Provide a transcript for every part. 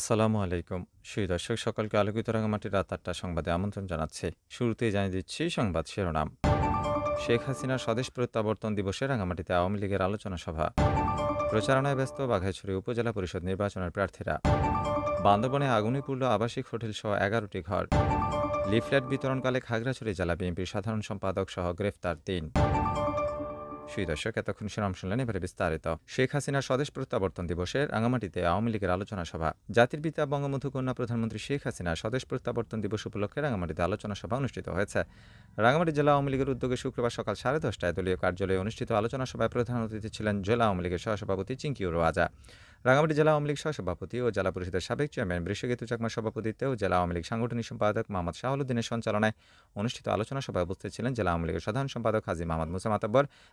আসসালামু আলাইকুম। সুই দর্শক, সকলকে আলোকিত রাঙামাটির রাত আটটা সংবাদে আমন্ত্রণ জানাচ্ছি। শুরুতেই জানিয়ে দিচ্ছি সংবাদ শিরোনাম। শেখ হাসিনার স্বদেশ প্রত্যাবর্তন দিবসে রাঙামাটিতে আওয়ামী লীগের আলোচনা সভা। প্রচারণায় ব্যস্ত বাঘাইছড়ি উপজেলা পরিষদ নির্বাচনের প্রার্থীরা। বান্দরবনে আগুনে আবাসিক হোটেল সহ এগারোটি ঘর। লিফলেট বিতরণকালে খাগড়াছড়ি জেলা বিএনপির সাধারণ সম্পাদক সহ গ্রেফতার তিন। সুই দর্শক এতক্ষণ সুনাম শুনলেন এবারে বিস্তারিত। শেখ হাসিনার স্বদেশ প্রত্যাবর্তন দিবসে রাঙামাটিতে আওয়ামী লীগের আলোচনা সভা। জাতির পিতা বঙ্গবন্ধু কন্যা প্রধানমন্ত্রী শেখ হাসিনা স্বদেশ প্রত্যাবর্তন দিবস উপলক্ষে রাঙামাটিতে আলোচনা সভা অনুষ্ঠিত হয়েছে। রাঙামাটি জেলা আওয়ামী লীগের উদ্যোগে শুক্রবার সকাল সাড়ে দশটায় দলীয় কার্যালয়ে অনুষ্ঠিত আলোচনা সভায় প্রধান অতিথি ছিলেন জেলা আওয়ামী লীগের সহসভাপতি চিঙ্কিউর ওয়াজা রাঙামাটি জেলা আওয়ামী লীগ সহসভাপতি ও জেলা পরিষদের সাবেক চেয়ারম্যান বৃষগেতু চাকমা সভাপতিত্বে ও জেলা আওয়ামী লীগ সাংগঠনিক সম্পাদক মোহাম্মদ শাহুদ্দিনের সঞ্চালনায় অনুষ্ঠিত আলোচনা সভায় উপস্থিত ছিলেন জেলা আওয়ামী লীগের সাধারণ সম্পাদক হাজি মোহাম্মদ মুসা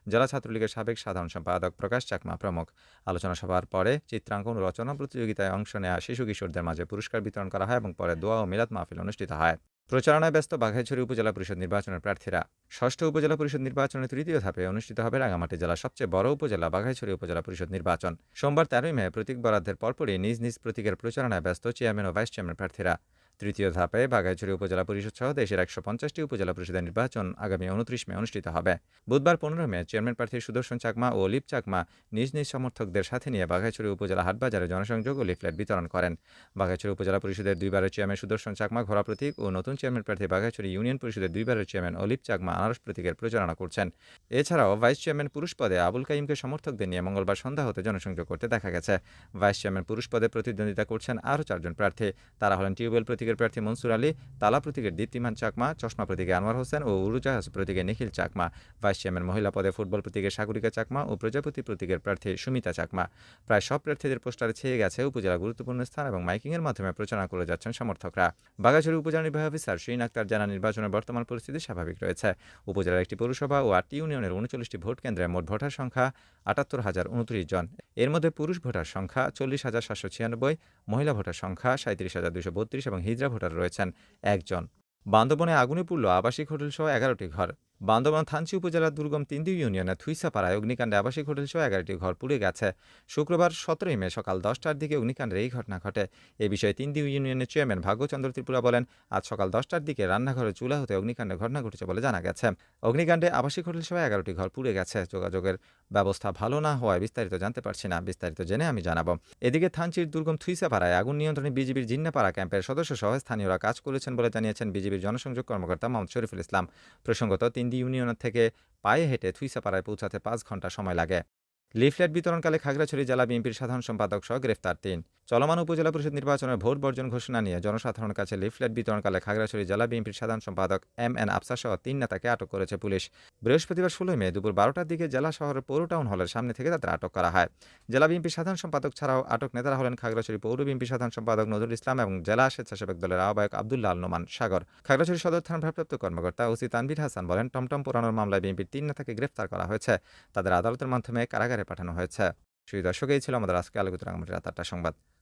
জেলা ছাত্রলীগের সাবেক সাধারণ সম্পাদক প্রকাশ চাকমা প্রমুখ। আলোচনা সভার পরে চিত্রাঙ্কন রচনা প্রতিযোগিতায় অংশ নেওয়া শিশু কিশোরদের মাঝে পুরস্কার বিতরণ করা হয় এবং পরে দোয়া ও মিলাদ মাহফিল অনুষ্ঠিত হয়। প্রচারণায় ব্যস্ত বাঘাইছড়ি উপজেলা পরিষদ নির্বাচনের প্রার্থীরা ষষ্ঠ উপজেলা পরিষদ নির্বাচনের তৃতীয় ধাপে অনুষ্ঠিত হবে রাঙামাটি জেলার সবচেয়ে বড় উপজেলা বাঘাইছড়ি উপজেলা পরিষদ নির্বাচন। সোমবার তেরোই মে প্রতীক বরাদ্দের পরপরই নিজ নিজ প্রতীকের প্রচারণায় ব্যস্ত চেয়ারম্যান ও ভাইস চেয়ারম্যান প্রার্থীরা তৃতীয় ধাপে বাঘাইছড়ি উপজেলা পরিষদ সহ দেশের একশো পঞ্চাশটি উপজেলা পরিষদের নির্বাচন আগামী উনত্রিশ মে অনুষ্ঠিত হবে। বুধবার পনেরো মে চেয়ারম্যান প্রার্থী সুদর্শন চাকমা ও লিপ চাকমা নিজ নিজ সমর্থকদের সাথে নিয়ে বাঘাইছড়ি উপজেলা হাটবাজারে জনসংযোগ ও লিফলেট বিতরণ করেন। বাঘাইছড়ি উপজেলা পরিষদের দুইবারের চেয়ারম্যান সুদর্শন চাকমা, ঘোড়া প্রতীক ও নতুন চেয়ারম্যান প্রার্থী বাঘাইছড়ি ইউনিয়ন পরিষদের দুইবারের চেয়ারম্যান অলিপ চাকমা আনারস প্রতীকের প্রচারণা করছেন। এছাড়াও ভাইস চেয়ারম্যান পুরুষ পদে আবুল কাইমকে সমর্থকদের নিয়ে মঙ্গলবার সন্ধ্যা হতে জনসংযোগ করতে দেখা গেছে। ভাইস চেয়ারম্যান পুরুষ পদে প্রতিদ্বন্দ্বিতা করছেন আরও চারজন প্রার্থী। তারা হলেন টিউবওয়েল প্রতীকের প্রার্থী মনসুর আলী, তালা প্রতীকের দীপ্তিমান চাকমা, চশমা প্রতীকে আনোয়ার হোসেন ও উড়োজাহাজ প্রতীকে নিখিল চাকমা। ভাইস চেয়ারম্যান মহিলা পদে ফুটবল প্রতীকের সাগরিকা চাকমা ও প্রজাপতি প্রতীকের প্রার্থী সুমিতা চাকমা। প্রায় সব প্রার্থীদের পোস্টারে ছেয়ে গেছে উপজেলা গুরুত্বপূর্ণ স্থান এবং মাইকিংয়ের মাধ্যমে প্রচারণা করে যাচ্ছেন সমর্থকরা। বাগাছড়ি উপজেলা নির্বাহী অফিসার শ্রীন আক্তার জানা নির্বাচনের বর্তমান পরিস্থিতি স্বাভাবিক রয়েছে। উপজেলার একটি পৌরসভা ও আটটি ইউনিয়নের উনচল্লিশটি ভোট কেন্দ্রে মোট ভোটার সংখ্যা আটাত্তর হাজার উনত্রিশ জন। এর মধ্যে পুরুষ ভোটার সংখ্যা চল্লিশ হাজার সাতশো ছিয়ানব্বই, মহিলা ভোটার সংখ্যা সাঁত্রিশ হাজার দুশো বত্রিশ এবং হিজড়া ভোটার রয়েছেন একজন। বান্দরবনে আগুনে পুড়ল আবাসিক হোটেলসহ এগারোটি ঘর। বান্দরবান থানচি উপজেলার দুর্গম তিনদি ইউনিয়নের থুইসাপাড়ায় অগ্নিকাণ্ডে আবাসিক হোটেল সহ এগারোটি ঘর পুড়ে গেছে। শুক্রবার সতেরোই মে সকাল দশটার দিকে অগ্নিকাণ্ডের এই ঘটনা ঘটে। এ বিষয়ে তিনদি ইউনিয়নের চেয়ারম্যান ভাগ্যচন্দ্র ত্রিপুরা বলেন, আজ সকাল দশটার দিকে রান্নাঘরে চুলা হতে অগ্নিকাণ্ডের ঘটনা ঘটেছে বলে জানা গেছে। অগ্নিকাণ্ডে আবাসিক হোটেল সহ এগারোটি ঘর পুড়ে গেছে। যোগাযোগের ব্যবস্থা ভালো না হওয়ায় বিস্তারিত জানতে পারছি না, বিস্তারিত জেনে আমি জানাব। এদিকে থানচির দুর্গম থুইসাপাড়ায় আগুন নিয়ন্ত্রণে বিজিবির জিন্নাপাড়া ক্যাম্পের সদস্য সহ স্থানীয়রা কাজ করেছেন বলে জানিয়েছেন বিজিবির জনসংযোগ কর্মকর্তা মোহাম্মদ শরীফুল ইসলাম। প্রসঙ্গত তিনদি ইউনিয়ন থেকে পায়ে হেঁটে থুইসাপাড়ায় পৌঁছাতে পাঁচ ঘণ্টা সময় লাগে। লিফলেট বিতরণকালে খাগড়াছড়ি জেলা বিএনপির সাধারণ সম্পাদক সহ গ্রেফতার তিন। চলমান উপজেলা পরিষদ নির্বাচনের ভোট বর্জন ঘোষণা নিয়ে জনসাধারণের কাছে লিফলেট বিতরণকালে খাগড়াছড়ি জেলা বিএনপির সাধারণ সম্পাদক এম এন আফসার সহ তিন নেতাকে আটক করেছে পুলিশ। বৃহস্পতিবার ষোলোই মে দুপুর বারোটার দিকে জেলা শহরের পৌর টাউন হলের সামনে থেকে তাদের আটক করা হয়। জেলা বিএনপির সাধারণ সম্পাদক ছাড়াও আটক নেতারা হলেন খাগড়াছড়ি পৌর বিএনপির সাধারণ সম্পাদক নজরুল ইসলাম এবং জেলা স্বেচ্ছাসেবক দলের আহ্বায়ক আবদুল্লাহ আল নোমান সাগর। খাগড়াছড়ি সদর থানার ভারপ্রাপ্ত কর্মকর্তা ওসি তানভীর হাসান বলেন, টমটম পোড়ানোর মামলায় বিএনপির তিন নেতাকে গ্রেফতার করা হয়েছে। তাদের আদালতের মাধ্যমে কারাগারে পাঠানো হয়েছে। সেই দর্শক এই ছিল আমাদের আজকে আলোকিত রাঙামাটি রাত আটটা সংবাদ।